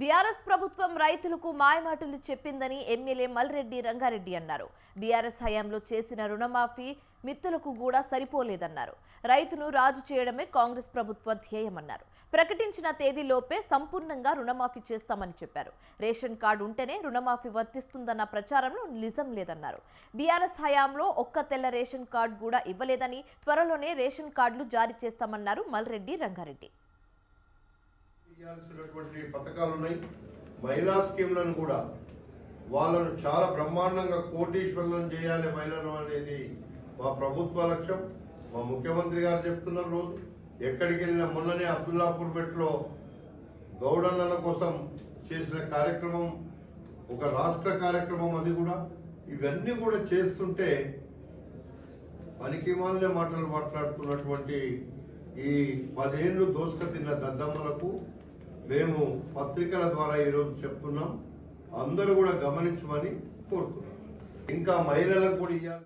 BRS ప్రభుత్వం రైతులకు మాయమాటలు చెప్పిందని ఎమ్మెల్యే మల్రెడ్డి రంగారెడ్డి అన్నారు. బీఆర్ఎస్ హయాంలో చేసిన రుణమాఫీ మిత్తులకు కూడా సరిపోలేదన్నారు. రైతును రాజు చేయడమే కాంగ్రెస్ ప్రభుత్వ ధ్యేయమన్నారు. ప్రకటించిన తేదీలోపే సంపూర్ణంగా రుణమాఫీ చేస్తామని చెప్పారు. రేషన్ కార్డు ఉంటేనే రుణమాఫీ వర్తిస్తుందన్న ప్రచారంలో నిజం లేదన్నారు. బీఆర్ఎస్ హయాంలో ఒక్క తెల్ల రేషన్ కార్డు కూడా ఇవ్వలేదని త్వరలోనే రేషన్ కార్డులు జారీ చేస్తామన్నారు మల్రెడ్డి రంగారెడ్డి. చేయాల్సినటువంటి పథకాలు ఉన్నాయి మహిళా స్కీమ్లను కూడా వాళ్ళను చాలా బ్రహ్మాండంగా కోటీశ్వరులను చేయాలి మహిళలు అనేది మా ప్రభుత్వ లక్ష్యం. మా ముఖ్యమంత్రి గారు చెప్తున్న రోజు ఎక్కడికి వెళ్ళిన మొన్ననే అబ్దుల్లాపూర్ మెట్లో గౌడన్నల కోసం చేసిన కార్యక్రమం ఒక రాష్ట్ర కార్యక్రమం అది కూడా. ఇవన్నీ కూడా చేస్తుంటే పనికి మాలిన మాటలు మాట్లాడుతున్నటువంటి ఈ పదేళ్ళు దోసుక తిన్న దద్దమ్మలకు మేము పత్రికల ద్వారా ఈరోజు చెప్తున్నాం. అందరూ కూడా గమనించమని కోరుతున్నాం. ఇంకా మహిళలకు కూడా ఇవ్వాలి